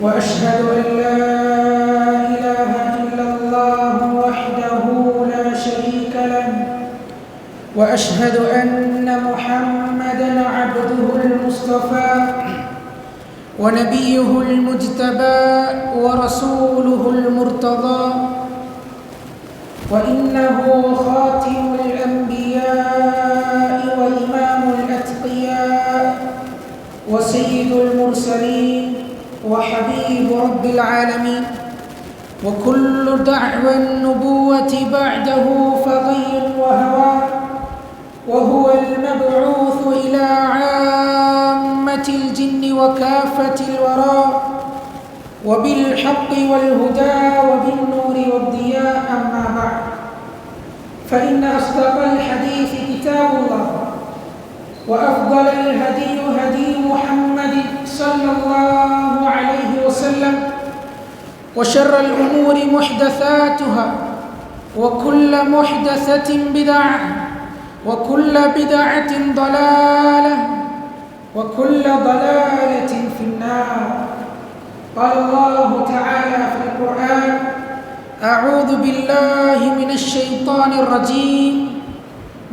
وأشهد أن لا إله إلا الله وحده لا شريك له وأشهد أن محمدا عبده المصطفى ونبيه المجتبى ورسوله المرتضى وإنه خاتم الأنبياء وإمام الأتقياء وسيد المرسلين. وحبيب رب العالمين. وكل دعوى النبوة بعده فغي وهوى وهو المبعوث إلى عامة الجن وكافة الورى. وبالحق والهدى وبالنور والضياء أما بعد. فإن أصدق الحديث كتاب الله. وأفضل الهدي هدي محمد صلى الله عليه وسلم وشر الأمور محدثاتها وكل محدثة بدعة وكل بدعة ضلالة وكل ضلالة في النار. قال الله تعالى في القرآن أعوذ بالله من الشيطان الرجيم.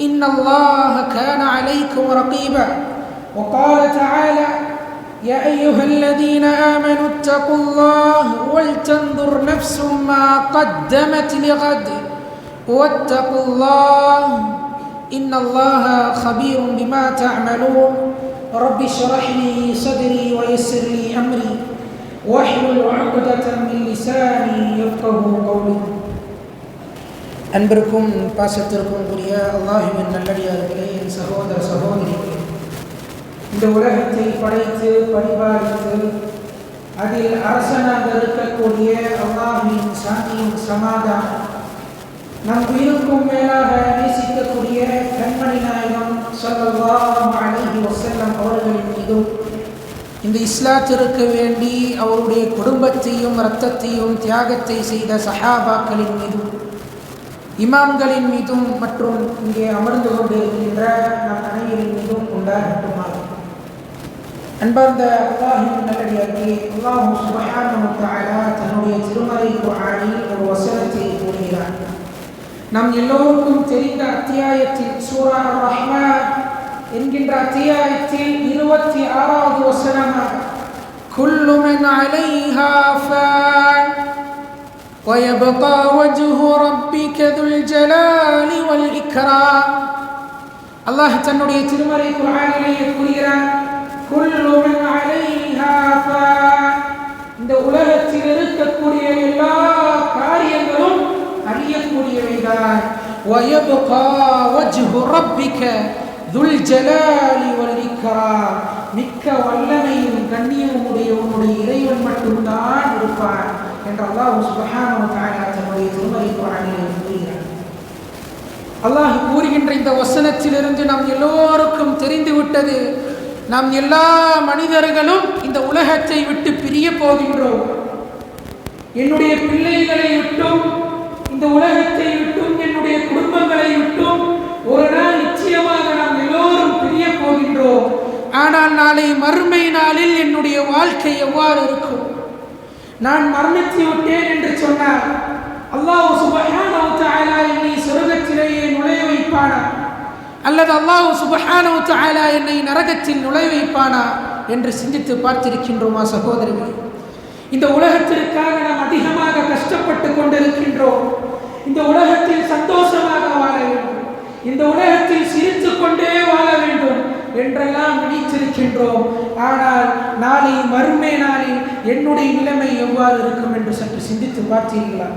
إن الله كان عليكم رقيبا. وقال تعالى يا أيها الذين آمنوا اتقوا الله ولتنظر نفس ما قدمت لغد واتقوا الله إن الله خبير بما تعملون. رب اشرح لي صدري ويسر لي أمري. واحلل عقدة من لساني يفقه قولي. அன்பிற்கும் பாசத்திற்கும் கூடிய அல்லாஹுவின் நல்லடியார்களே என் சகோதர சகோதரிகளே. இந்த உலகத்தை படைத்து பரிபாலித்து அதில் அரசனாக இருக்கக்கூடிய அல்லாஹின் சாந்தியின் சமாதானம் நம் உயிருக்கும் மேலாக நேசிக்கக்கூடிய கண்மணி நாயகம் சொல்லலாம் அழகி வசல்லம் அவர்களின் மீதும் இந்த இஸ்லாத்திற்கு வேண்டி அவருடைய குடும்பத்தையும் இரத்தத்தையும் தியாகத்தை செய்த சஹாபாக்களின் மீதும் இமாம்களின் மீதும் மற்றும் இங்கே அமர்ந்து கொண்டு இருக்கின்ற நம் அனைவரின் மீதும் உண்டாகட்டுமாக அன்பார்ந்த அல்லாஹின் நல்லடியார்களே அல்லாஹு சுபஹானஹு தஆலா தன்னுடைய திருமலை குர்ஆனில் ஒரு வசனத்தை கூறுகிறார் நம் எல்லோருக்கும் தெரிந்த அத்தியாயத்தில் சூரா அர் ரஹ்மான் என்கின்ற அத்தியாயத்தில் இருபத்தி ஆறாவது வசனமாக குல்லுமன் அலைஹா ஃபான் ويبقى وجه ربك ذو الجلال والإكرام الله தன்னுடைய திருமறை குர்ஆனிலே கூறுகிறான் குல்லு மன் அலைஹா ஃபான் இந்த உலகத்தில் இருக்கக்கூடிய எல்லா காரியங்களும் அழியக்கூடியவைதான் ويبقى وجه ربك ذو الجلال والإكرام மிக்க வல்லமையும் கண்ணியமும் உடைய உன்னுடைய இறைவன் மட்டும்தான் இருப்பான் என்று அல்லாஹ் தன்னுடைய கூறுகிறார். அல்லாஹ் கூறுகின்ற இந்த வசனத்திலிருந்து நாம் எல்லோருக்கும் தெரிந்து விட்டது நாம் எல்லா மனிதர்களும் இந்த உலகத்தை விட்டு பிரிய போகின்றோம். என்னுடைய பிள்ளைகளை விட்டும் இந்த உலகத்தை விட்டும் என்னுடைய குடும்பங்களை விட்டும் ஒரு நாள் நிச்சயமாக நாம் எல்லோரும் பிரிய போகின்றோம். ஆனால் நாளை மறுமை நாளில் என்னுடைய வாழ்க்கை எவ்வாறு இருக்கும்? நான் மரணித்து விட்டேன் என்று சொன்னார். அல்லாஹ் சுபஹானவு தஆலா என்னை சொர்க்கத்திலேயே நுழைய வைப்பானா? அல்லது அல்லாஹ் சுபஹானவு தஆலா என்னை நரகத்தில் நுழைய வைப்பானா என்று சிந்தித்து பார்த்திருக்கின்றோமா சகோதரர்களே? இந்த உலகத்திற்காக நாம் அதிகமாக கஷ்டப்பட்டு கொண்டிருக்கின்றோம். இந்த உலகத்தில் சந்தோஷமாக வாழ வேண்டும். இந்த உலகத்தில் சிரித்து கொண்டே வாழ என்றெல்லாம் விழிச்சிருக்கின்றோம் ஆனால் நாளை மறுமை நாளில் என்னுடைய நிலைமை எவ்வாறு இருக்கும் என்று சற்று சிந்தித்து பார்த்தீர்களா?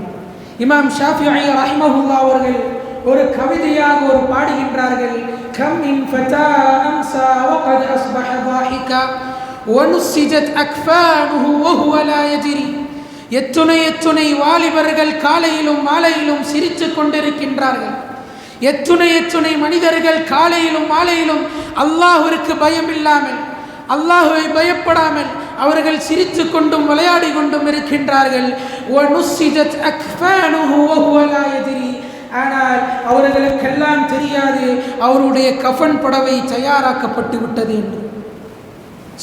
இமாம் ஷாஃபி ஐயா ரஹிமஹுல்லா அவர்கள் ஒரு கவிதையாக ஒரு பாடுகின்றார்கள். கம் இன் ஃபஜா அம்சா வகத் அஸ்பஹ தாஹிகா வனுசிஜத் அக்ஃபானுஹு வஹுவ லா யஜ்ரி. எத்துணை எத்துணை வாலிபர்கள் காலையிலும் மாலையிலும் சிரித்துக் கொண்டிருக்கின்றார்கள். எத்துணை எத்துணை மனிதர்கள் காலையிலும் மாலையிலும் அல்லாஹுவிற்கு பயம் இல்லாமல் அல்லாஹுவை பயப்படாமல் அவர்கள் சிரித்து கொண்டும் விளையாடி கொண்டும் இருக்கின்றார்கள். ஆனால் அவர்களுக்கெல்லாம் தெரியாது அவருடைய கஃன் புடவை தயாராக்கப்பட்டு விட்டது என்று.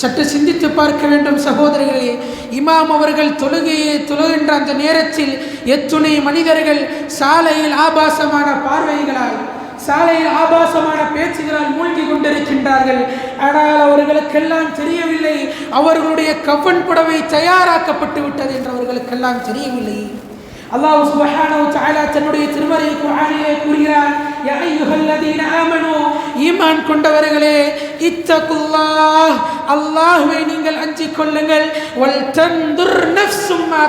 சற்று சிந்தித்து பார்க்க வேண்டும் சகோதரர்களே இமாம் அவர்கள் தொழுகையை தொழுகின்ற அந்த நேரத்தில் எத்துணை மனிதர்கள் சாலையில் ஆபாசமான பார்வைகளால் சாலையில் ஆபாசமான பேச்சுகளால் மூழ்கி கொண்டிருக்கின்றார்கள். ஆனால் அவர்களுக்கெல்லாம் தெரியவில்லை. அவர்களுடைய கவன் புடவை தயாராக்கப்பட்டு விட்டது என்று அவர்களுக்கெல்லாம் தெரியவில்லை. அல்லாஹ் சுப்ஹானஹு வ தன்னுடைய திருமறை கூறுகிறார் ஈமான் கொண்டவர்களே இத்தகுல்லாஹ் அல்லாஹ்வை நீங்கள் அஞ்சிக் கொள்ளுங்கள் வல் தன்துர் நஃப்ஸும் மா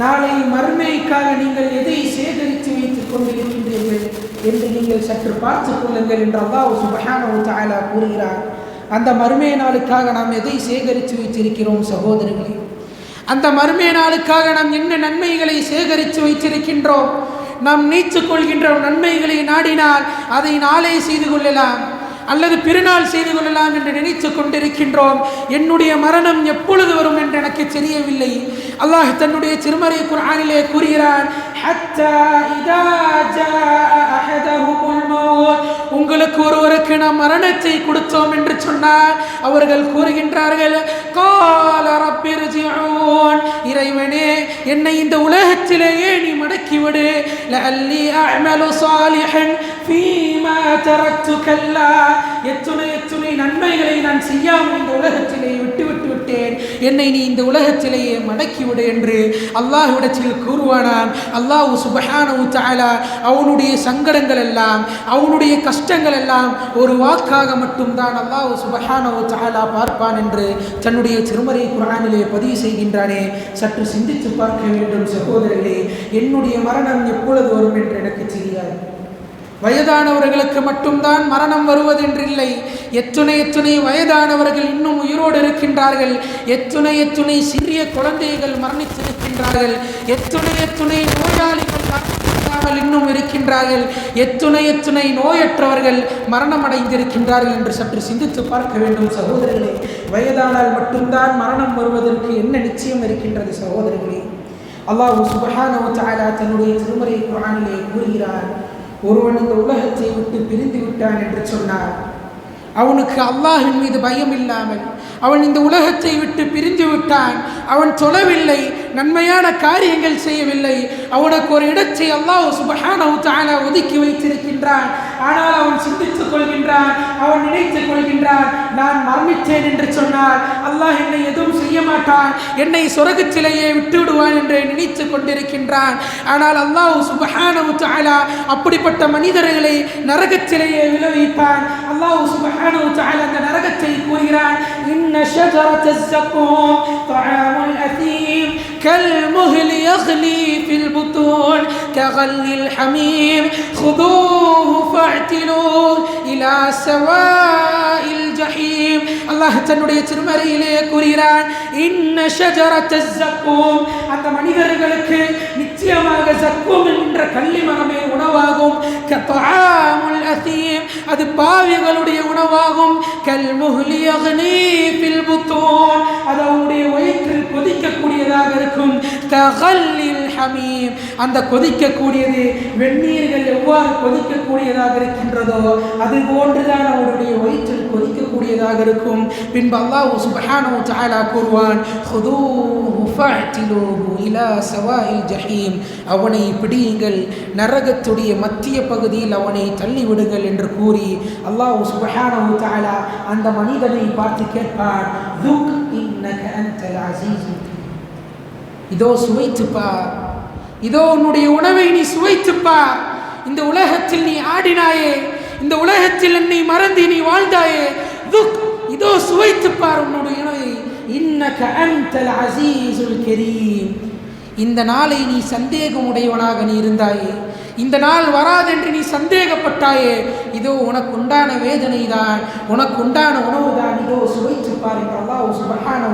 நாளை மறுமைக்காக நீங்கள் எதை சேகரித்து வைத்துக் கொண்டிருக்கின்றீர்கள் என்று நீங்கள் சற்று பார்த்துக் கொள்ளுங்கள் என்று அல்லாஹ் சுப்ஹானஹு வ கூறுகிறார் அந்த மறுமை நாளுக்காக நாம் எதை சேகரித்து வைத்திருக்கிறோம் சகோதரர்களே அந்த மறுமை நாளுக்காக நாம் என்ன நன்மைகளை சேகரித்து வைத்திருக்கின்றோம் நாம் நீச்சு கொள்கின்ற நன்மைகளை நாடினால் அதை நாளே செய்து கொள்ளலாம். அல்லது பிறநாள் செய்து கொள்ளலாம் என்று நினைத்து கொண்டிருக்கின்றோம். என்னுடைய மரணம் எப்பொழுது வரும் என்று எனக்கு தெரியவில்லை. அல்லாஹ் தன்னுடைய திருமறை குர்ஆனிலே கூறுகிறான் உங்களுக்கு ஒருவருக்கு நாம் மரணத்தை கொடுத்தோம் என்று சொன்னால் அவர்கள் கூறுகின்றார்கள் கால இறைவனே என்னை இந்த உலகத்திலேயே நீ மடக்கிவிடு. ஃபீமா தரக்து கல்லா எத்துணை எத்துணை நன்மைகளை நான் செய்யாமல் இந்த உலகத்திலே விட்டு விட்டு விட்டேன். என்னை நீ இந்த உலகத்திலேயே மடக்கிவிடு என்று அல்லாஹ்விடத்தில் கூறுவானான். அல்லாஹ் சுபஹானஹு தாலா அவனுடைய சங்கடங்கள் எல்லாம் அவனுடைய கஷ்டங்கள் எல்லாம் ஒரு வாக்காக மட்டும்தான் அல்லாஹ் சுபஹானஹு தாலா பார்ப்பான் என்று தன்னுடைய திருமறை குரானிலே பதிவு செய்கின்றானே. சற்று சிந்தித்து பார்க்க வேண்டும் சகோதரர்களே. என்னுடைய மரணம் எப்பொழுது வரும் என்று எனக்கு தெரியாது. வயதானவர்களுக்கு மட்டும்தான் மரணம் வருவதென்றில்லை. எத்துணை எத்துணை வயதானவர்கள் இன்னும் உயிரோடு இருக்கின்றார்கள். எத்துணை எத்துணை சிறிய குழந்தைகள் மரணித்திருக்கின்றார்கள். எத்துணை எத்துணை நோயாளிகள் மரணிக்காமல் இன்னும் இருக்கின்றார்கள். எத்துணை எத்துணை நோயற்றவர்கள் மரணம் அடைந்திருக்கின்றார்கள் என்று சற்று சிந்தித்து பார்க்க வேண்டும் சகோதரர்களே. வயதானால் மட்டும்தான் மரணம் வருவதற்கு என்ன நிச்சயம் இருக்கின்றது சகோதரர்களே? அல்லாஹ் சுபஹானஹு தன்னுடைய திருமறை குரானிலே கூறுகிறார் ஒருவன் இந்த உலகத்தை விட்டு பிரிந்து விட்டான் என்று சொன்னார் அவனுக்கு அல்லாஹின் மீது பயம் இல்லாமல் அவன் இந்த உலகத்தை விட்டு பிரிந்து விட்டான். அவன் தொழவில்லை நன்மையான காரியங்கள் செய்யவில்லை அவனுக்கு ஒரு இடத்தை அல்லாஹ் சுபஹானஹு தஆலா ஒதுக்கி வைத்திருக்கின்றான் ஆனால் அவன் சிந்தித்துக் கொள்கின்றான் அவன் நினைத்துக் கொள்கின்றான் நான் மரணித்தேன் என்று சொன்னால் அல்லாஹ் என்னை எதுவும் செய்ய மாட்டான் என்னை சொர்க்கத்திலேயே விட்டு விடுவான் என்று நினைத்துக் கொண்டிருக்கின்றான் ஆனால் அல்லாஹ் சுபஹானஹு தஆலா அப்படிப்பட்ட மனிதர்களை நரகத்திலேயே விளைவிப்பான் அல்லாஹ் சுபஹானஹு தஆலா அந்த நரகத்தை கூறுகிறான் இன்ன ஷஜரத்த الزقوم طعام الأثيم كالمهل يغلي في البطون كغل الحميم خذوه فاعتلوه إلى سواء الجحيم الله தன்னுடைய திருமறையிலே கூறுகிறான் இன்ன ஷஜரத்த الزقوم அந்த மனிதர்களுக்கு நிச்சயமாக ஜக்கூம் என்ற கள்ளி மரமே உணவாகும் கத்ஆமுல் அசீம் அது பாவிகளுடைய உணவாகும் கல்முஹ்லி யக்னி ஃபில் புத்தூன் அது அவனுடைய வயிற்றில் கொதிக்கக்கூடியதாக இருக்கும். ககல்லில் ஹமீம். அந்த கொதிக்கக்கூடியது வெந்நீர்கள் எவ்வாறு கொதிக்கக்கூடியதாக இருக்கின்றதோ அது போன்றுதான் அவனுடைய வயிற்றில் கொதிக்கக்கூடியதாக இருக்கும். பின்பு அல்லாஹ் சுப்ஹானஹு வ தஆலா கூறுவான் இலா ஜஹீம். அவனை பிடியுங்கள். நரகத்துடைய மத்திய பகுதியில் அவனை தள்ளிவிடுங்கள் என்று கூறி அல்லாஹ் சுப்ஹானஹு வ தஆலா அந்த மனிதனை பார்த்து கேட்பான் இதோ சுவைத்துப் இதோ உன்னுடைய உணவை நீ சுவைத்துப் இந்த உலகத்தில் நீ ஆடினாயே. இந்த உலகத்தில் என்னை மறந்து நீ வாழ்ந்தாயே. துக் இதோ சுவைத்துப்பார் உன்னுடைய உணவை. இன்னக அன்தல் அசீசுல் கரீம். இந்த நாளை நீ சந்தேகம் உடையவனாக நீ இருந்தாயே. இந்த நாள் வராதென்று நீ சந்தேகப்பட்டாயே. இதோ உனக்கு உண்டான வேதனை தான் உனக்கு உண்டான உணவு தான் இதோ சுவைத்துப்பார் என்று அல்லாஹ் சுபஹான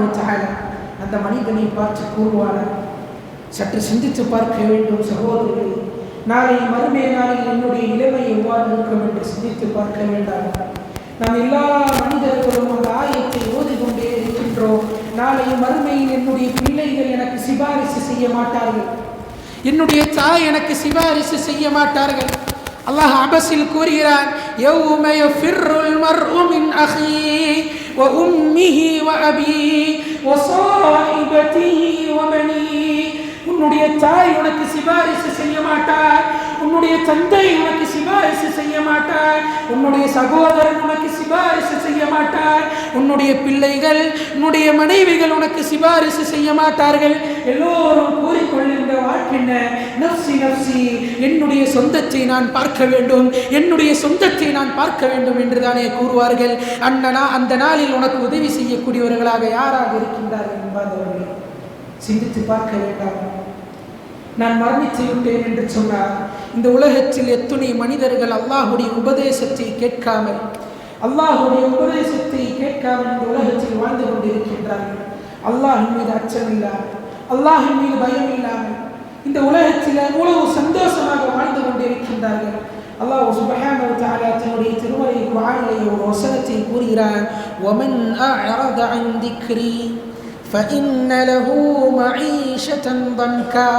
அந்த மனிதனை பார்த்து கூறுவார் சற்று சிந்தித்து பார்க்க வேண்டும் சகோதரர்கள். நாளை மறுமைய நாளில் என்னுடைய இளமை எவ்வாறு இருக்கும் என்று சிந்தித்து பார்க்க வேண்டாம். நாம் எல்லா மனிதர்களும் அந்த ஆயத்தை ஓதிக்கொண்டே இருக்கின்றோம். நாளை மறுமையில் என்னுடைய பிள்ளைகள் எனக்கு சிபாரிசு செய்ய மாட்டார்கள். என்னுடைய தாய் எனக்கு சிபாரிசு செய்ய மாட்டார்கள். அல்லாஹ் அபஸில் கூறுகிறான் யௌம யஃபிர்ருல் மர்உ மின் அஹீ வ உம்மிஹி உன்னுடைய தாய் உனக்கு சிபாரிசு செய்ய மாட்டார். உன்னுடைய தந்தை உனக்கு சிபாரிசு செய்ய மாட்டார். உன்னுடைய சகோதரன் உனக்கு சிபாரிசு செய்ய மாட்டார். உன்னுடைய பிள்ளைகள் உன்னுடைய மனைவிகள் உனக்கு சிபாரிசு செய்ய மாட்டார்கள். எல்லோரும் கூறிக்கொள்கின்ற வாழ்க்கின்ற நப்சி நப்சி என்னுடைய சொந்தத்தை நான் பார்க்க வேண்டும். என்னுடைய சொந்தத்தை நான் பார்க்க வேண்டும் என்று தானே கூறுவார்கள். அண்ணனா அந்த நாளில் உனக்கு உதவி செய்யக்கூடியவர்களாக யாராக இருக்கின்றார்கள் என்பார்கள் சிந்தித்து பார்க்க வேண்டாம். நான் மரணித்து விட்டேன் என்று சொன்னார். இந்த உலகத்தில் எத்துணை மனிதர்கள் அல்லாஹுடைய உபதேசத்தை கேட்காமல் அல்லாஹுடைய உபதேசத்தை கேட்காமல் இந்த உலகத்தில் வாழ்ந்து கொண்டிருக்கின்றார்கள். அல்லாஹின் மீது அச்சம் இல்லாமல் அல்லாஹின் மீது பயம் இல்லாமல் இந்த உலகத்தில் அவ்வளவு சந்தோஷமாக வாழ்ந்து கொண்டிருக்கின்றார்கள். அல்லாஹ் சுபஹானஹு வ தஆலா தன்னுடைய திருமறை குர்ஆனிலே ஒரு வசனத்தை கூறுகிறார். ஒமன் அஅரத அன் திக்ரி فإن له معيشة ضنكا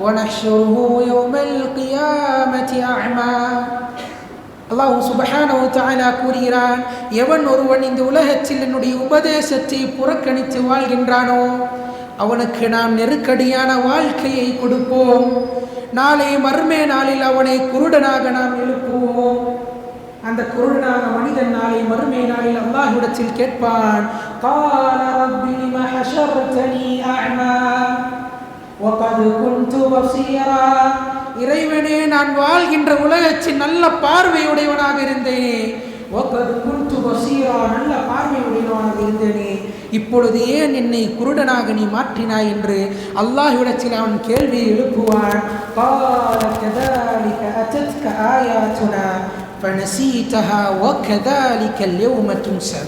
ونحشره يوم القيامة أعمى அல்லாஹ் சுபஹானஹு தஆலா கூறுகிறான் எவன் ஒருவன் இந்த உலகத்தில் என்னுடைய உபதேசத்தை புறக்கணித்து வாழ்கின்றானோ அவனுக்கு நாம் நெருக்கடியான வாழ்க்கையை கொடுப்போம் நாளை மர்மே நாளில் அவனை குருடனாக நாம் எழுப்புவோம் அந்த குருடனான மனிதன் நாளை மறுமை நாளில் அல்லாஹ்விடத்தில் கேட்பான் قال رب لم حشرتني أعمى وقد كنت بصيرا இறைவனே நான் வாழ்கின்ற உலகத்தில் நல்ல பார்வையுடையவனாக இருந்தேனே وقد كنت بصيرا நல்ல பார்வையுடையவனாக இருந்தேனே இப்பொழுது ஏன் என்னை குருடனாக நீ மாற்றினாய் என்று அல்லாஹ்விடத்தில் அவன் கேள்வியை எழுப்புவான் قال كذلك أتتك آياتنا فنسيتها وكذلك اليوم تنسى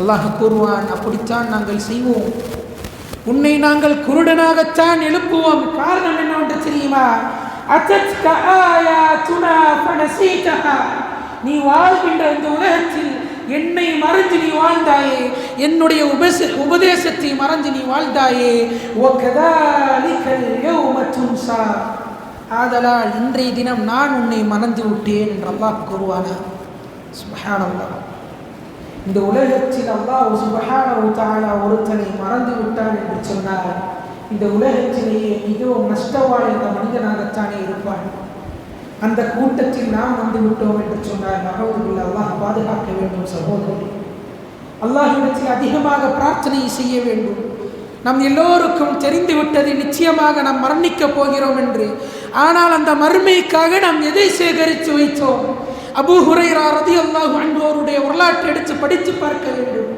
அல்லாஹ் கூறுவான் அப்படித்தான் நாங்கள் செய்வோம். உன்னை நாங்கள் குருடனாகத்தான் எழுப்புவோம். காரணம் என்னவென்று தெரியுமா? நீ வாழ்கின்ற இந்த உலகத்தில் என்னை மறைஞ்சு நீ வாழ்ந்தாயே. என்னுடைய உபச உபதேசத்தை மறைஞ்சு நீ வாழ்ந்தாயே. ஆதலால் இன்றைய தினம் நான் உன்னை மறந்து விட்டேன் என்று அல்லாஹ் கூறுவானா சுபஹானல்லாஹ். இந்த உலகத்தில் அல்லாஹ் சுபஹானஹு தஆலா ஒருத்தனை மறந்து விட்டான் என்று சொன்னார் இந்த உலகத்திலேயே மிகவும் நஷ்டவாழ்ந்த மனிதனாகத்தானே இருப்பான். அந்த கூட்டத்தில் நாம் வந்து விட்டோம் என்று சொன்னார் நகவுகள் அல்லாஹ் பாதுகாக்க வேண்டும் சகோதரி அல்லாஹிடத்தில் அதிகமாக பிரார்த்தனை செய்ய வேண்டும். நம் எல்லோருக்கும் தெரிந்து விட்டது நிச்சயமாக நாம் மரணிக்கப் போகிறோம் என்று. ஆனால் அந்த மறுமைக்காக நாம் எதை சேகரித்து வைத்தோம்? அபு ஹுரைரா ரதி அல்லாஹு அன்பவருடைய வரலாற்றை எடுத்து படித்து பார்க்க வேண்டும்.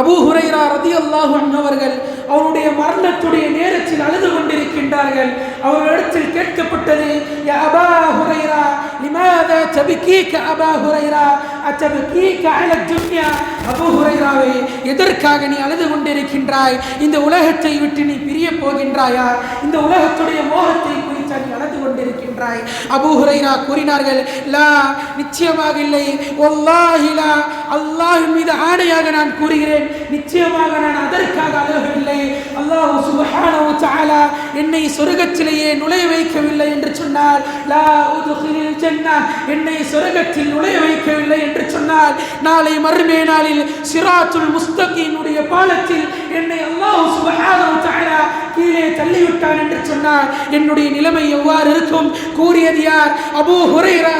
அபூ ஹுரைரா ரதி அல்லாஹு அன்பவர்கள் அவருடைய மரணத்துடைய நேரத்தில் அழுது கொண்டிருக்கின்றார்கள். அவர்களிடத்தில் கேட்கப்பட்டது யா அபா ஹுரைரா லிமாதா தபிகீக அபா ஹுரைரா அத்தபிகீக அல துன்யா அபு ஹுரைராவே எதற்காக நீ அழுது கொண்டிருக்கின்றாய்? இந்த உலகத்தை விட்டு நீ பிரிய போகின்றாயா? இந்த உலகத்துடைய மோகத்தை குறித்து நீ அழுது கொண்டிருக்கின்றாய் அபூ ஹுரைரா கூறினார்கள் லா நிச்சயமாக இல்லை. ஒல்லாஹிலா லா மீது ஆணையாக நான் கூறுகிறேன். நிச்சயமாக நான் அதற்காக அழகவில்லை. அல்லாஹ் சுபஹானஹு தஆலா என்னை சொர்க்கத்திலேயே நுழைய வைக்கவில்லை என்று சொன்னார். லா உதுகிலில் ஜன்னா என்னை சொர்க்கத்தில் நுழைய வைக்கவில்லை என்று சொன்னார். நாளை மறுமை நாளில் சிராத்துல் முஸ்தகீனுடைய பாலத்தில் என்னை அல்லாஹ் சுபஹானஹு தஆலா கீழே தள்ளிவிட்டான் என்று சொன்னார். என்னுடைய நிலைமை எவ்வாறு இருக்கும்? கூறியது யார்? அபூ ஹுரைரா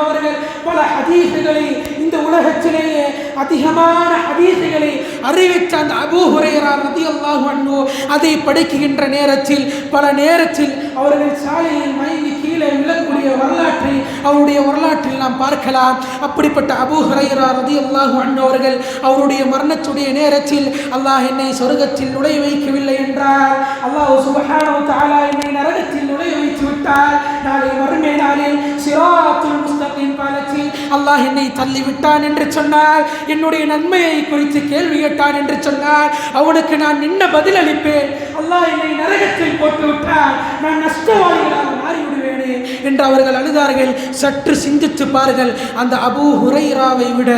அவர்கள் பல ஹதீசுகளை இந்த உலகத்திலேயே அதிகமான ஹதீசுகளை அறிவித்த அந்த அபூ ஹுரைரா ரலியல்லாஹு அன்ஹு அதை படிக்கின்ற நேரத்தில் பல நேரத்தில் அவர்கள் சாலையில் மயங்கி கீழே விழக்கூடிய வரலாற்றை அவருடைய வரலாற்றில் நாம் பார்க்கலாம். அப்படிப்பட்ட அபூ ஹுரைரா ரலியல்லாஹு அன்ஹு அவர்கள் அவருடைய மரணத்துடைய நேரத்தில் அல்லாஹ் என்னை சொர்க்கத்தில் நுழைய வைக்கவில்லை என்றார். அல்லாஹ் சுப்ஹானஹு தஆலா என்னை நரகத்தில் விட்டால் நாளை வறுமை நாளில் சிராத்துல் முஸ்தகின் பாலத்தில் அல்லாஹ் என்னை தள்ளி விட்டான் என்று சொன்னால் என்னுடைய நன்மையை குறித்து கேள்வி கேட்டான் என்று சொன்னால் அவனுக்கு நான் என்ன பதில் அளிப்பேன் அல்லாஹ் என்னை நரகத்தில் போட்டு விட்டால் நான் நஷ்டவாளிகளாக மாறிவிடுவேனே என்று அவர்கள் அழுதார்கள். சற்று சிந்தித்து பாருங்கள். அந்த அபூ ஹுரைராவை விட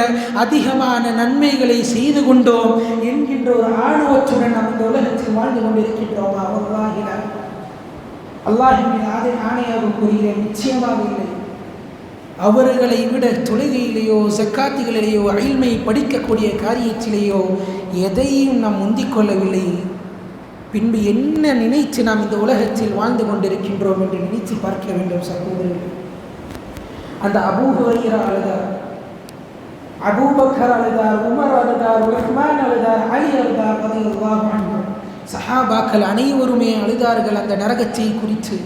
அதிகமான நன்மைகளை செய்து கொண்டோம் என்கின்ற ஒரு ஆணவத்துடன் நாம் இந்த உலகத்தில் வாழ்ந்து கொண்டிருக்கின்றோம்? அவர்களாகிறார் அல்லாஹின் அதை ஆணையாக கூறுகிறேன் நிச்சயமாக இல்லை. அவர்களை விட தொழுகையிலேயோ சக்காத்துகளிலேயோ அயில்மை படிக்கக்கூடிய காரியத்திலேயோ எதையும் நாம் முந்திக்கொள்ளவில்லை. பின்பு என்ன நினைத்து நாம் இந்த உலகத்தில் வாழ்ந்து கொண்டிருக்கின்றோம் என்று நினைத்து பார்க்க வேண்டும் சகோதரர்கள். அந்த அபூஹரீரா அழுதார். அபூபக்கர் அழுதார் உமர் அழுதார் உஹ்மான் அழுதார் அலி அழுதார் ரலியல்லாஹு சஹாபாக்கள் அனைவருமே அழுதார்கள் அந்த நரகத்தை குறித்து.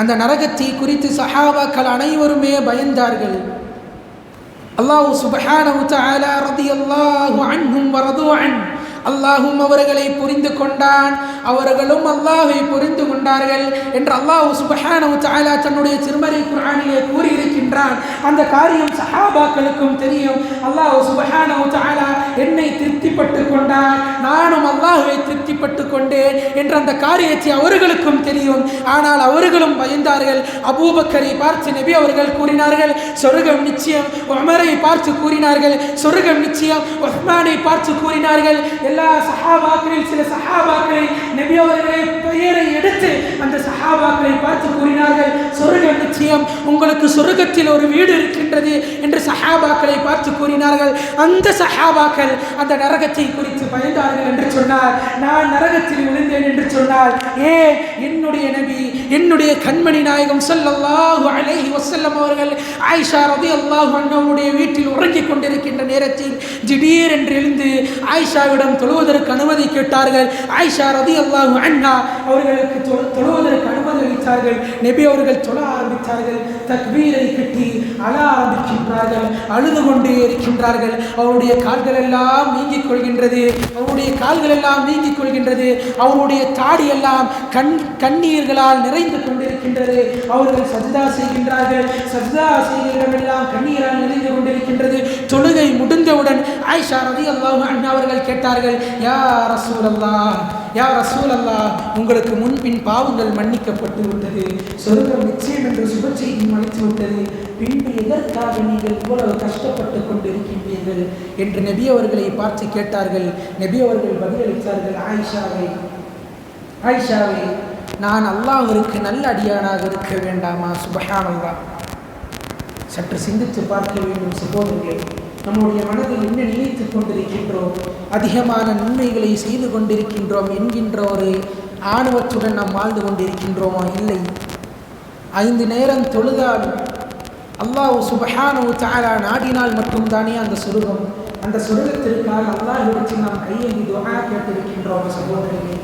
அந்த நரகத்தை குறித்து சஹாபாக்கள் அனைவருமே பயந்தார்கள். அல்லாஹ் சுபஹானஹு அல்லாஹும் அவர்களை புரிந்து கொண்டான். அவர்களும் அல்லாஹை புரிந்து கொண்டார்கள் என்று அல்லாஹ் சுபஹானஹு தஆலா தன்னுடைய திருமறை குரானிலே கூறியிருக்கின்றான். அந்த காரியம் சஹாபாக்களுக்கும் தெரியும். அல்லாஹ் சுபஹானஹு சாயலா என்னை திருப்திப்பட்டு கொண்டான். நானும் அல்லாஹ்வை திருப்திப்பட்டு கொண்டேன் என்ற அந்த காரியத்தை அவர்களுக்கும் தெரியும். ஆனால் அவர்களும் பயந்தார்கள். அபூபக்கரை பார்த்து நபி அவர்கள் கூறினார்கள் சொர்க்கம் நிச்சயம் உமரை பார்த்து கூறினார்கள் சொர்க்கம் நிச்சயம் உஸ்மானை பார்த்து கூறினார்கள். எல்லா சஹாபாக்களில் சில சஹாபாக்களை நபி அவர்களை பெயரை எடுத்து அந்த சஹாபாக்களை பார்த்து கூறினார்கள் சொருக நிச்சயம் உங்களுக்கு சொர்க்கத்தில் ஒரு வீடு இருக்கின்றது என்று சஹாபாக்களை பார்த்து கூறினார்கள். அந்த சஹாபாக்கள் அந்த நரகத்தை குறித்து பயந்தார்கள் என்று சொன்னார் நான் நரகத்தில் விழுந்தேன் என்று சொன்னார் ஏ என்னுடைய நபி என்னுடைய கண்மணி நாயகம் சொல்லல்லாஹு அலைஹி வசல்லம் அவர்கள் ஆயிஷா ரலியல்லாஹு அண்ணவனுடைய வீட்டில் உறங்கிக் கொண்டிருக்கின்ற நேரத்தில் திடீரென்று எழுந்து ஆயிஷாவிடம் தொழுவதற்கு அனுமதி கேட்டார்கள். ஆயிஷா ரலியல்லாஹு அண்ணா அவர்களுக்கு தொழுவதற்கு அனுமதி அளித்தார்கள் நெபி அவர்கள் தொழ ஆரம்பித்தார்கள். தக்பீரை கட்டி அழ ஆரம்பிக்கின்றார்கள். அழுது கொண்டே இருக்கின்றார்கள். அவருடைய கால்கள் எல்லாம் நீங்கிக் கொள்கின்றது. அவருடைய கால்கள் எல்லாம் நீங்கிக் கொள்கின்றது. அவருடைய தாடி எல்லாம் கண் கண்ணீர்களால் நிறைந்து கொண்டிருக்கின்றது. அவர்கள் சஜிதா செய்கின்றார்கள். சஜிதா செய்கின்றமெல்லாம் கண்ணீரால் நிறைந்து கொண்டிருக்கின்றது. தொழுகை முடிந்தவுடன் ஆயிஷா ரதி அல்லாஹ் அவர்கள் கேட்டார்கள் யா ரசூல் அல்லா யா ரசூல் அல்லாஹ் உங்களுக்கு முன்பின் பாவங்கள் மன்னிக்கப்பட்டு விட்டது. சொர்க்கம் நிச்சயம் என்று சுப செய்தி அளித்து விட்டது. பின்பு எதற்காக நீங்கள் இவ்வளவு கஷ்டப்பட்டு கொண்டிருக்கின்றீர்கள்? என்று நபி அவர்களை பார்த்து கேட்டார்கள். நபி அவர்கள் பதிலளித்தார்கள் ஆயிஷாவை ஆயிஷாவை நான் அல்லாஹ்விற்கு நல்ல அடியானாக இருக்க வேண்டாமா? சுபஹானல்லா சற்று சிந்தித்து பார்க்க வேண்டும் சகோதரர்களே. நம்முடைய மனதில் என்ன நினைத்து கொண்டிருக்கின்றோம்? அதிகமான நன்மைகளை செய்து கொண்டிருக்கின்றோம் என்கின்ற ஒரு ஆணவத்துடன் நாம் வாழ்ந்து கொண்டிருக்கின்றோமா? இல்லை. ஐந்து நேரம் தொழுதால் அல்லாஹ் சுபஹானு தாரா நாடினால் மட்டும்தானே அந்த சுருகம். அந்த சொர்க்கத்திற்காக அல்லாஹ்விடத்தில் நாம் கையேந்தி துவா கேட்டிருக்கின்றோம் சகோதரர்களே?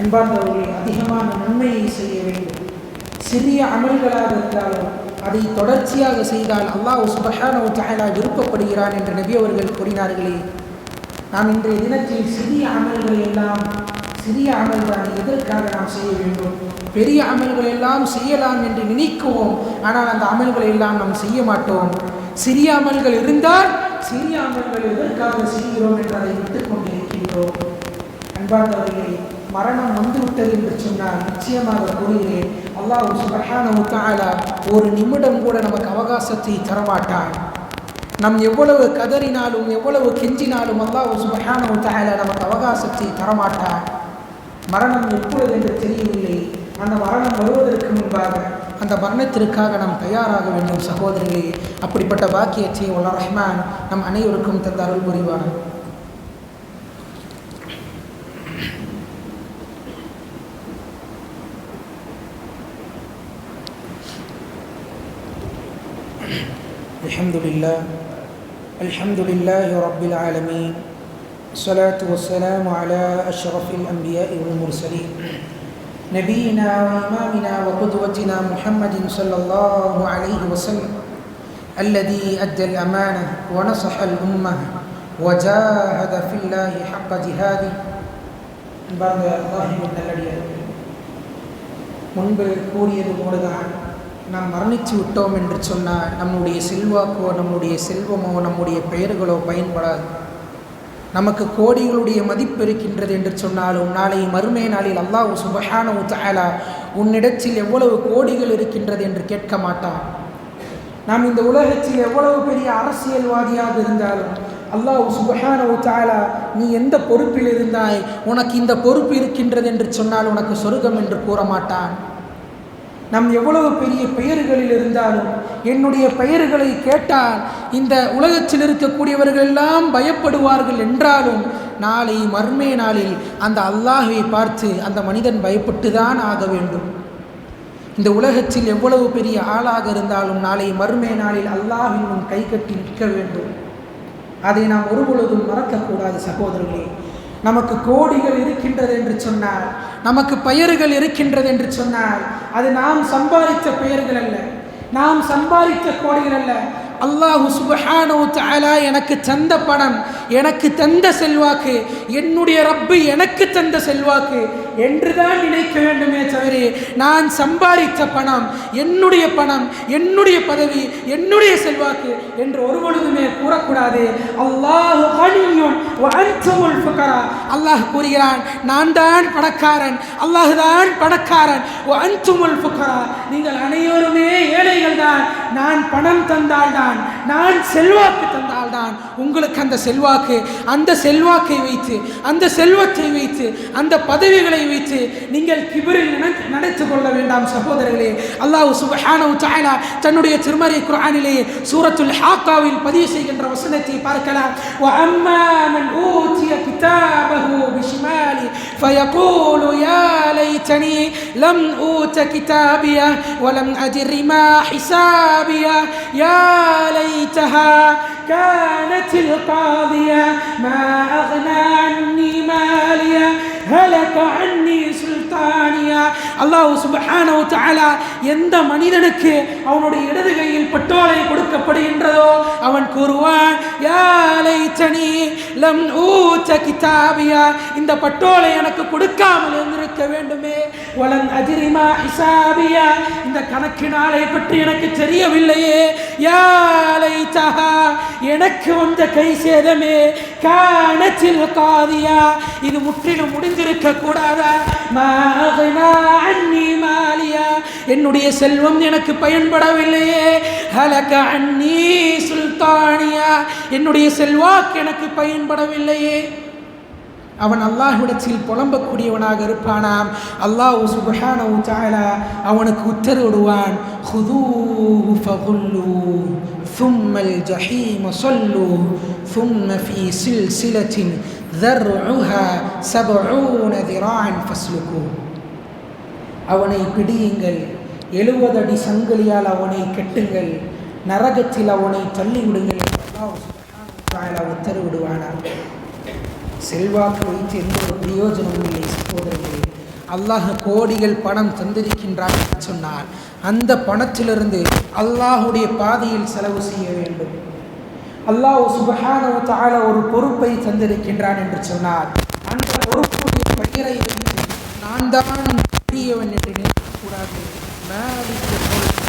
அன்பார்ந்தவர்களே அதிகமான நன்மையை செய்ய வேண்டும். சிறிய அமல்களாக இருந்தாலும் அதை தொடர்ச்சியாக செய்தால் அல்லாஹ் சுபஹானஹு தஆலா விருப்பப்படுகிறான் என்று நபி அவர்கள் கூறினார்களே. நாம் இன்றைய தினத்தில் சிறிய அமல்கள் எல்லாம் சிறிய அமல்தான் எதற்காக நாம் செய்ய வேண்டும்? பெரிய அமல்கள் எல்லாம் செய்யலாம் என்று நினைக்குவோம் ஆனால் அந்த அமல்களை எல்லாம் நாம் செய்ய மாட்டோம். சிறிய அமல்கள் இருந்தால் சிறிய அமல்கள் எதற்காக செய்கிறோம் என்று அதை விட்டுக் கொண்டிருக்கின்றோம் அன்பார்ந்தவர்களே மரணம் வந்துவிட்டது என்று சொன்னால் நிச்சயமாக கூறுகிறேன். அல்லாஹ் சுபஹான தஆலா ஒரு நிமிடம் கூட நமக்கு அவகாசத்தை தரமாட்டான். நம் எவ்வளவு கதறினாலும் எவ்வளவு கெஞ்சினாலும் அல்லாஹ் சுபஹான தஆலா நமக்கு அவகாசத்தை தரமாட்டான். மரணம் எப்பொழுது என்று தெரியவில்லை. அந்த மரணம் வருவதற்கு முன்பாக அந்த மரணத்திற்காக நாம் தயாராக வேண்டும் சகோதரிகளே. அப்படிப்பட்ட பாக்கியத்தை உள்ள ரஹ்மான் நம் அனைவருக்கும் தந்த அருள் புரிவான் الحمد لله الحمد لله رب العالمين الصلاة والسلام على أشرف الأنبياء والمرسلين نبينا وإمامنا وقدوتنا محمد صلى الله عليه وسلم الذي أدى الأمانة ونصح الأمة وجاهد في الله حق جهاده. بعد الله من الذي منبر كوريا دمورதான் நாம் மரணித்து விட்டோம் என்று சொன்னால் நம்முடைய செல்வாக்கோ நம்முடைய செல்வமோ நம்முடைய பெயர்களோ பயன்படாது. நமக்கு கோடிகளுடைய மதிப்பு இருக்கின்றது என்று சொன்னாலும் நாளை மறுமை நாளில் அல்லாஹ் சுபஹான உத்தாலா உன்னிடத்தில் எவ்வளவு கோடிகள் இருக்கின்றது என்று கேட்க மாட்டான். நாம் இந்த உலகத்தில் எவ்வளவு பெரிய அரசியல்வாதியாக இருந்தாலும் அல்லாஹ் சுபஹான உத்தாலா நீ எந்த பொறுப்பில் இருந்தாய்? உனக்கு இந்த பொறுப்பு இருக்கின்றது என்று சொன்னால் உனக்கு சொர்க்கம் என்று கூற மாட்டான் நம் எவ்வளவு பெரிய பெயர்களில் இருந்தாலும் என்னுடைய பெயர்களை கேட்டால் இந்த உலகத்தில் இருக்கக்கூடியவர்கள் எல்லாம் பயப்படுவார்கள் என்றாலும் நாளை மர்மே நாளில் அந்த அல்லாஹை பார்த்து அந்த மனிதன் பயப்பட்டு தான் ஆக வேண்டும். இந்த உலகத்தில் எவ்வளவு பெரிய ஆளாக இருந்தாலும் நாளை மர்மே நாளில் அல்லாஹின் முன் கை கட்டி நிற்க வேண்டும். அதை நாம் ஒருபொழுதும் மறக்கக்கூடாது சகோதரர்களே. நமக்கு கோடிகள் இருக்கின்றது என்று சொன்னால் நமக்கு பெயர்கள் இருக்கின்றது என்று சொன்னால் அது நாம் சம்பாதித்த பெயர்கள் அல்ல. நாம் சம்பாதித்த கோடிகள் அல்ல. அல்லாஹு சுபஹானோ தாலா எனக்கு தந்த பணம் எனக்கு தந்த செல்வாக்கு என்னுடைய ரப்பு எனக்கு தந்த செல்வாக்கு என்றுதான் நினைக்க வேண்டுமே தவிர நான் சம்பாதித்த பணம் என்னுடைய பணம் என்னுடைய பதவி என்னுடைய செல்வாக்கு என்று ஒரு பொழுதுமே கூறக்கூடாது. அல்லாஹு அல்லாஹ் கூறுகிறான் நான் தான் பணக்காரன் அல்லாஹ் தான் பணக்காரன் அன்சுமுல் ஃபுகரா நீங்கள் அனைவருமே ஏழைகள் தான் நான் பணம் தந்தால்தான் நான் செல்வாக்கு தந்தால்தான் உங்களுக்கு அந்த செல்வாக்கு அந்த செல்வாக்கை வைத்து அந்த செல்வத்தை வைத்து அந்த பதவிகளை வைத்து நீங்கள் கிபிரில் நினைத்து கொள்ள வேண்டாம் சகோதரர்களே அல்லாஹ் சுபஹானஹு தஆலா தன்னுடைய திருமறை குர்ஆனிலே சூரத்துல் ஹாக்காவில் பதிவு செய்கின்ற வசனத்தை பார்க்கலாம் وَأَمَّا مَنْ أُوتِيَ كِتَابَهُ بِشِمَالِهِ فَيَقُولُ يَا لَيْتَنِي لَمْ أُوتَ كِتَابِيَهْ وَلَمْ أَدْرِ مَا حِسَابِيَهْ يَا ليتها كانت القاضية ما أغنى عني مالية هلك عني தானியா. அல்லாஹ் சுபஹானஹு தஆலா எந்த மனிதனுக்கு அவனுடைய இடது கையில் பட்டோலை கொடுக்கப்படுகின்றதோ அவன் கூறுவான் யா லைத்தனி லம் ஊச்ச கிதாபியா. இந்த பட்டோலை எனக்கு கொடுக்காமல் இருந்திருக்க வேண்டுமே. வலன் அதிரிமா ஹிசாபியா இந்த கணக்கு நாளை பற்றி எனக்கு தெரியவில்லையே. யா லைத்தஹா. எனக்கு வந்த கை சேதமே. காணத்தில் காதியா இது முற்றிலும் முடிந்திருக்க கூடாதா? அன்னி மாலியா. என்னுடைய செல்வம் எனக்கு பயன்படவில்லையே. ஹலக அன்னி சுல்தானியா. என்னுடைய செல்வாக்கு எனக்கு பயன்படவில்லையே. அவன் அல்லாஹ்விடத்தில் புலம்பக்கூடியவனாக இருப்பானாம் அல்லாஹ் சுபஹானஹு தஆலா அவனுக்கு உத்தரவிடுவான் ஹுதூஹு ஃபகுல்லு ثم الجحيم صلوا ثم في سلسلة ذرعها سبعون ذراعا فاسلكوه அவனை பிடியுங்கள் எழுபது அடி சங்கிலியால் அவனை கெட்டுங்கள் நரகத்தில் அவனை தள்ளிவிடுங்கள் அல்லாஹ் உத்தரவிடுவானார் செல்வாக்கு வைத்து எந்த ஒரு பிரயோஜனமும் இல்லை சகோதரர்களே. அல்லாஹ் கோடிகள் பணம் தந்திருக்கின்றான் என்று சொன்னார் அந்த பணத்திலிருந்து அல்லாஹுடைய பாதையில் செலவு செய்ய வேண்டும். அல்லாஹ் சுபஹானவ ஒரு பொறுப்பை தந்திருக்கின்றான் என்று சொன்னார் அந்த பொறுப்புடைய பெயரை வைத்து நான் தான் பெரியவன் என்று நினைக்கக்கூடாது.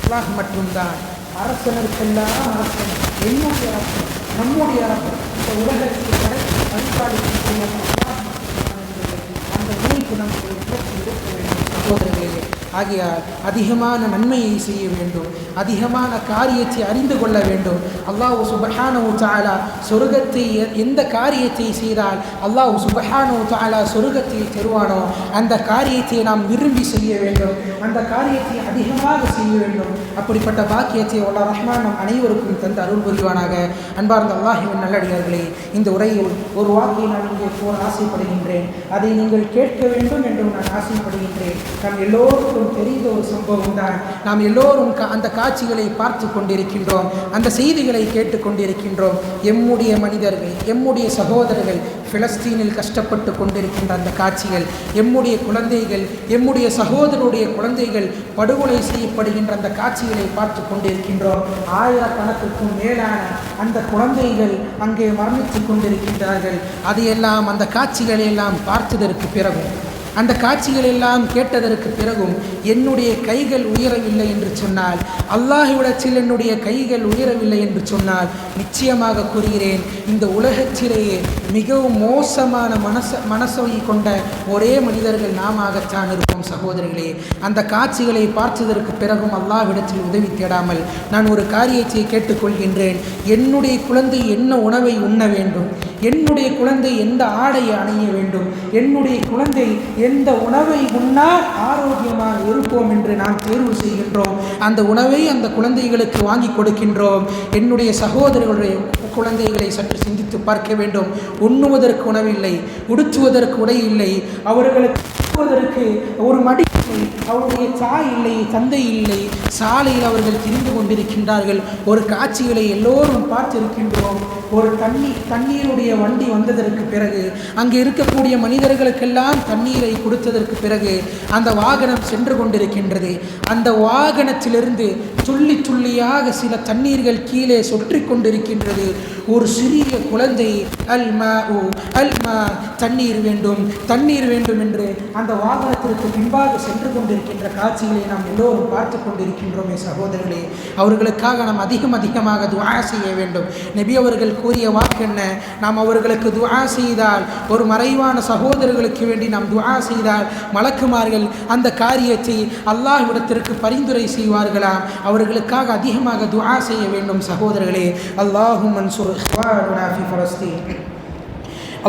அல்லாஹ் மட்டும்தான். அரசனருக்கெல்லாம் அரசன். என்னுடைய அரசன். நம்முடைய அரசன் இந்த உலகத்தில் வழிபாடு அந்த சகோதரர்களே ஆகையால் அதிகமான நன்மையை செய்ய வேண்டும். அதிகமான காரியத்தை அறிந்து கொள்ள வேண்டும். அல்லாஹ் சுபஹானு தாலா சொர்க்கத்தை எந்த காரியத்தை செய்தால் அல்லாஹ் சுபஹானு தாலா சொர்க்கத்தை தருவானோ அந்த காரியத்தை நாம் விரும்பி செய்ய வேண்டும். அந்த காரியத்தை அதிகமாக செய்ய வேண்டும். அப்படிப்பட்ட பாக்கியத்தை உள்ள ரஹ்மான் நம் அனைவருக்கும் தந்து அருள் புரிவானாக. அன்பார்ந்த அல்லாஹின் நல்லடியார்களே இந்த உரையில் ஒரு வாக்கை நான் இங்கே போர் ஆசைப்படுகின்றேன். அதை நீங்கள் கேட்க வேண்டும் என்றும் நான் ஆசைப்படுகின்றேன். நாம் எல்லோருக்கும் தெரிந்த ஒரு சம்பவம் தான். நாம் எல்லோரும் அந்த காட்சிகளை பார்த்து கொண்டிருக்கின்றோம். அந்த செய்திகளை கேட்டுக்கொண்டிருக்கின்றோம் எம்முடைய மனிதர்கள் எம்முடைய சகோதரர்கள் பிலஸ்தீனில் கஷ்டப்பட்டு கொண்டிருக்கின்ற அந்த காட்சிகள் எம்முடைய குழந்தைகள் எம்முடைய சகோதரருடைய குழந்தைகள் படுகொலை செய்யப்படுகின்ற அந்த காட்சிகளை பார்த்து கொண்டிருக்கின்றோம். ஆயிரக்கணக்கிற்கும் மேலான அந்த குழந்தைகள் அங்கே மரணித்து கொண்டிருக்கின்றார்கள். அதையெல்லாம் அந்த காட்சிகளை எல்லாம் பார்த்ததற்கு பிறகும் அந்த காட்சிகள் எல்லாம் கேட்டதற்கு பிறகும் என்னுடைய கைகள் உயரவில்லை என்று சொன்னால் அல்லாஹ்விடத்தில் என்னுடைய கைகள் உயரவில்லை என்று சொன்னால் நிச்சயமாக கூறுகிறேன் இந்த உலகத்திலேயே மிகவும் மோசமான மனச மனசை கொண்ட ஒரே மனிதர்கள் நாமத்தான் இருப்போம் சகோதரர்களே அந்த காட்சிகளை பார்த்ததற்கு பிறகும் அல்லாஹ்விடத்தில் உதவி தேடாமல் நான் ஒரு காரியத்தை கேட்டுக்கொள்கின்றேன். என்னுடைய குழந்தை என்ன உணவை உண்ண வேண்டும்? என்னுடைய குழந்தை எந்த ஆடையை அணிய வேண்டும்? என்னுடைய குழந்தை எந்த உணவை உண்ணால் ஆரோக்கியமாக இருப்போம் என்று நாம் தேர்வு செய்கின்றோம். அந்த உணவை அந்த குழந்தைகளுக்கு வாங்கி கொடுக்கின்றோம். என்னுடைய சகோதரர்களுடைய குழந்தைகளை சற்று சிந்தித்து பார்க்க வேண்டும். உண்ணுவதற்கு உணவில்லை உடுத்துவதற்கு உடை இல்லை. அவர்களுக்கு உடுத்துவதற்கு ஒரு மடி இல்லை அவருடைய தாய் இல்லை தந்தை இல்லை சாலையில் அவர்கள் திரிந்து கொண்டிருக்கின்றார்கள். ஒரு காட்சிகளை எல்லோரும் பார்த்திருக்கின்றோம். ஒரு தண்ணி தண்ணீருடைய வண்டி வந்ததற்கு பிறகு அங்கே இருக்கக்கூடிய மனிதர்களுக்கெல்லாம் தண்ணீரை கொடுத்ததற்கு பிறகு அந்த வாகனம் சென்று கொண்டிருக்கின்றது. அந்த வாகனத்திலிருந்து துள்ளி துள்ளியாக சில தண்ணீர்கள் கீழே சொற்றி கொண்டிருக்கின்றது. ஒரு சிறிய குழந்தை அல் மா அல் மா தண்ணீர் வேண்டும் தண்ணீர் வேண்டும் என்று அந்த வாகனத்திற்கு பின்பாக சென்று கொண்டிருக்கின்ற காட்சிகளை நாம் எல்லோரும் பார்த்து கொண்டிருக்கின்றோமே சகோதரர்களே. அவர்களுக்காக நாம் அதிகம் அதிகமாக துவா செய்ய வேண்டும். நபி அவர்கள் கூறிய வாக்கு என்ன நாம் அவர்களுக்கு துவா செய்தால் ஒரு மறைவான சகோதரர்களுக்கு வேண்டி நாம் துவா செய்தால் மலக்குமார்கள் அந்த காரியத்தை அல்லாஹ் இடத்திற்கு பரிந்துரை செய்வார்களா அவர்களுக்காக அதிகமாக துவா செய்ய வேண்டும் சகோதரர்களே. அல்லாஹும் மன்சூர் ஃபலஸ்தீன்.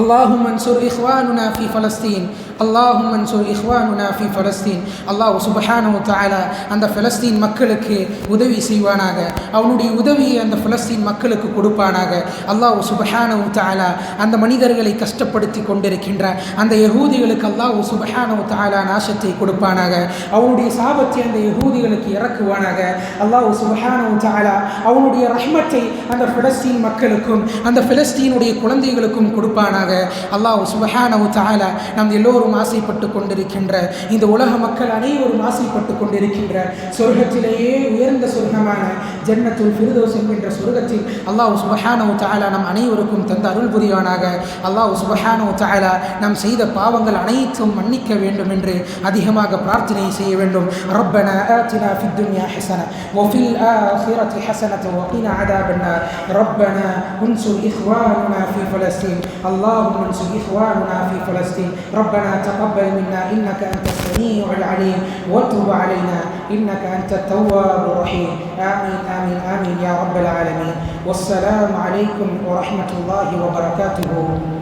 அல்லாஹும் மன்சூர் இஹ்வானுனா ஃபி ஃபலஸ்தீன். அல்லாஹும் மன்சூர் இஹ்வானுனா ஃபி ஃபலஸ்தீன். அல்லாஹ் சுபஹானு தாலா அந்த ஃபலஸ்தீன் மக்களுக்கு உதவி செய்வானாக. அவனுடைய உதவியை அந்த ஃபலஸ்தீன் மக்களுக்கு கொடுப்பானாக. அல்லாஹ் சுபஹானு தாலா அந்த மனிதர்களை கஷ்டப்படுத்தி கொண்டிருக்கின்ற அந்த யகூதிகளுக்கு அல்லாஹ் சுபஹானு தாலா நாசத்தை கொடுப்பானாக. அவனுடைய சாபத்தை அந்த யகூதிகளுக்கு இறக்குவானாக. அல்லாஹ் சுபஹானு தாலா அவனுடைய ரஹ்மத்தை அந்த ஃபிலஸ்தீன் மக்களுக்கும் அந்த ஃபிலஸ்தீனுடைய குழந்தைகளுக்கும் கொடுப்பானாக. அல்லாஹ் சுபஹானு தாலா நம் எல்லோரும் ஆசைப்பட்டு கொண்டிருக்கின்ற இந்த உலக மக்கள் அனைவரும் ஆசைப்பட்டு கொண்டிருக்கின்ற சொர்க்கத்திலேயே உயர்ந்த சொர்க்கமான ஜன்னத்துல் ஃபிர்தோஸ் என்கின்ற சொர்க்கத்தில் அல்லாஹ் சுபஹானஹு தஆலா நம் அனைவருக்கும் தந்த அருள் புரிவானாக அல்லாஹ் சுபஹானஹு தஆலா நாம் செய்த பாவங்கள் அனைத்தும் மன்னிக்க வேண்டும் என்று அதிகமாக பிரார்த்தனை செய்ய வேண்டும் ربنا آتنا في الدنيا حسنة وفي الآخرة حسنة وقنا عذاب النار ربنا انصر إخواننا في فلسطين اللهم انصر إخواننا في فلسطين ربنا تقبل منا إنك أنت السميع العليم. وتب علينا إنك أنت التواب الرحيم. آمين آمين آمين يا رب العالمين. والسلام عليكم ورحمة الله وبركاته.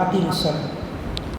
أقيموا الصلاة.